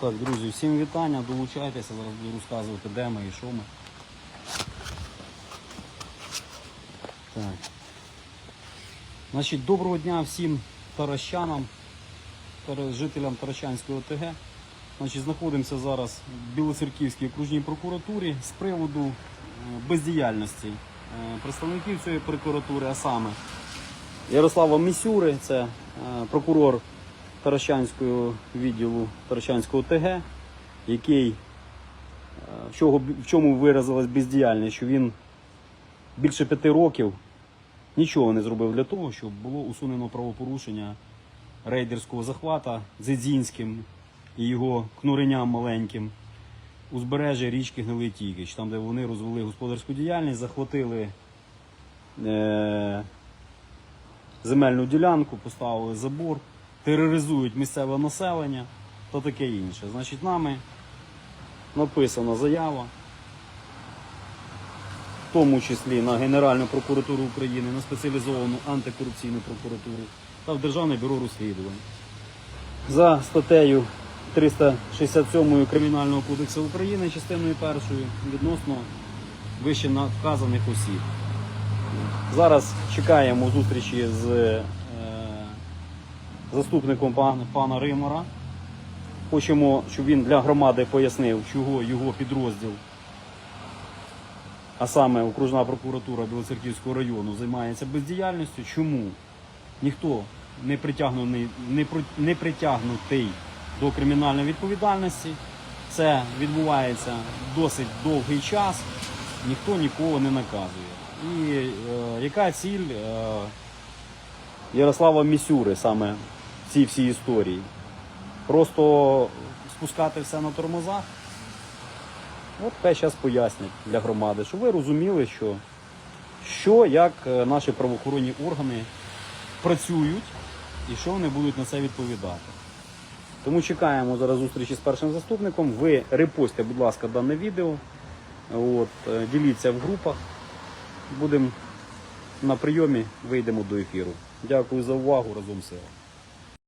Так, друзі, всім вітання, долучайтеся, зараз буду розказувати, де ми і що ми. Так. Значить, доброго дня всім таращанам, жителям Таращанської ОТГ. Значить, знаходимося зараз в Білоцерківській окружній прокуратурі з приводу е, бездіяльності е, представників цієї прокуратури, а саме Ярослава Місюри, це е, прокурор Таращанського відділу Таращанського ТГ, який е, в чому виразилась бездіяльність, що він більше п'яти років нічого не зробив для того, щоб було усунено правопорушення рейдерського захвата Дзидзінським і його кнуреням маленьким узбережжя річки Гнилий Тігич, там, де вони розвели господарську діяльність, захватили е- земельну ділянку, поставили забор, тероризують місцеве населення та таке інше. Значить, нами написана заява, в тому числі на Генеральну прокуратуру України, на спеціалізовану антикорупційну прокуратуру та в Державне бюро розслідувань. За статтею 367 Кримінального кодексу України, частиною першою, відносно вище вказаних осіб. Зараз чекаємо зустрічі з заступником пана, пана Римара. Хочемо, щоб він для громади пояснив, чого його підрозділ, а саме окружна прокуратура Білоцерківського району, займається бездіяльністю. Чому ніхто не притягнений, не, не притягнутий до кримінальної відповідальності. Це відбувається досить довгий час, ніхто нікого не наказує. І е, яка ціль е, Ярослава Місюри саме цій всій історії? Просто спускати все на тормозах? От хай зараз пояснять для громади, щоб ви розуміли, що, що як е, наші правоохоронні органи працюють і що вони будуть на це відповідати. Тому чекаємо зараз зустрічі з першим заступником. Ви репостите, будь ласка, дане відео. От, е, діліться в групах. Будемо на прийомі, вийдемо до ефіру. Дякую за увагу, разом сила.